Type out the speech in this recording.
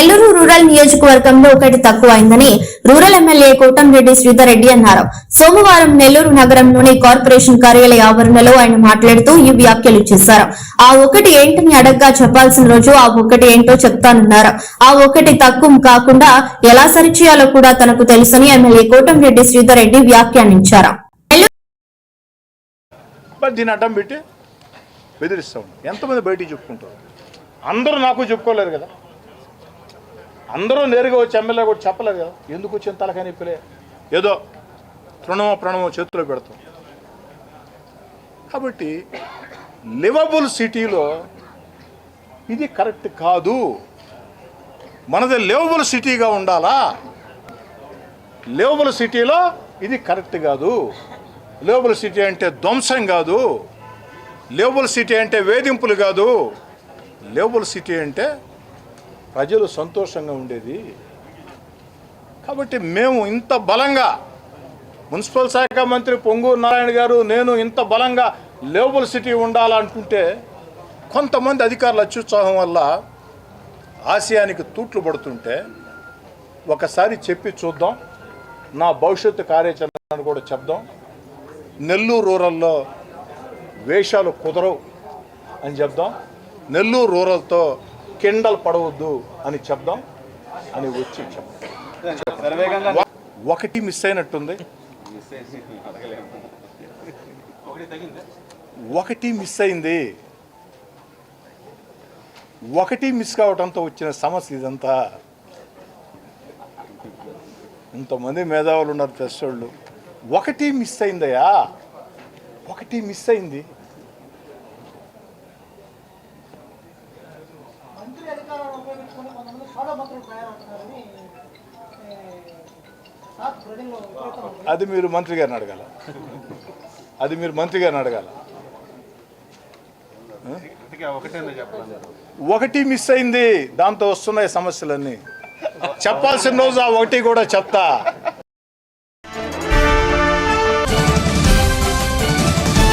Nellore rural నియోజకవర్గంలో ఒకటి తక్కువ అయిందని రూరల్ ఎమ్మెల్యే కోటంరెడ్డి శ్రీధర్ రెడ్డి అన్నారు. సోమవారం నెల్లూరు నగరంలోని కార్పొరేషన్ కార్యాలయ ఆవరణలో ఆయన మాట్లాడుతూ ఈ వ్యాఖ్యలు చేశారు. ఆ ఒకటి ఏంటని అడగ్గా చెప్పాల్సిన రోజు ఆ ఒకటి ఏంటో చెప్తానన్నారు. ఆ ఒకటి తక్కువ కాకుండా ఎలా సరిచేయాలో కూడా తనకు తెలుసని ఎమ్మెల్యే కోటంరెడ్డి శ్రీధర్ రెడ్డి వ్యాఖ్యానించారు. మరి అడ్డం పెట్టి ఎంతమంది బయటికి చెప్పుకుంటారు? అందరూ నాకు చెప్పుకోలేరు కదా. అందరూ నేరుగా వచ్చి ఎమ్మెల్యే కూడా చెప్పలేదు కదా. ఎందుకు వచ్చిన తలకాయ నొప్పిలే? ఏదో తృణమో ప్రణమో చేతిలో పెడతాం. కాబట్టి లివబుల్ సిటీలో ఇది కరెక్ట్ కాదు. మనది లివబుల్ సిటీగా ఉండాలా? లివబుల్ సిటీలో ఇది కరెక్ట్ కాదు. లివబుల్ సిటీ అంటే ధ్వంసం కాదు. లివబుల్ సిటీ అంటే వేధింపులు కాదు. లివబుల్ సిటీ అంటే ప్రజలు సంతోషంగా ఉండేది. కాబట్టి మేము ఇంత బలంగా మున్సిపల్ శాఖ మంత్రి పొంగూరు నారాయణ గారు నేను ఇంత బలంగా లేబుల్ సిటీ ఉండాలనుకుంటే కొంతమంది అధికారుల అత్యుత్సాహం వల్ల ఆశయానికి తూట్లు పడుతుంటే ఒకసారి చెప్పి చూద్దాం. నా భవిష్యత్తు కార్యాచరణను కూడా చెప్దాం. నెల్లూరు రూరల్లో వేషాలు కుదరవు అని చెప్దాం. నెల్లూరు రూరల్తో కిండల్ పడవద్దు అని చెప్దాం అని వచ్చి చెప్దాం ఒకటి మిస్ అయినట్టుంది. ఒకటి మిస్ అయింది. ఒకటి మిస్ కావడంతో వచ్చిన సమస్య ఇదంతా. ఇంతమంది మేధావులు ఉన్నారు ప్రెస్ వాళ్ళు ఒకటి మిస్ అయిందయ్యా. ఒకటి మిస్ అయింది. మంత్రి అధికారాన్ని ఉపయోగించుకుని కొంతమంది సోడా మంత్రులు తయారవుతున్నారని. అది మీరు మంత్రి గారిని అడగాల? అది మీరు మంత్రి గారిని అడగాల? ఒకటి మిస్ అయింది దాంతో వస్తున్నాయి సమస్యలన్నీ. చెప్పాల్సిన రోజు ఆ ఒకటి కూడా చెప్తా.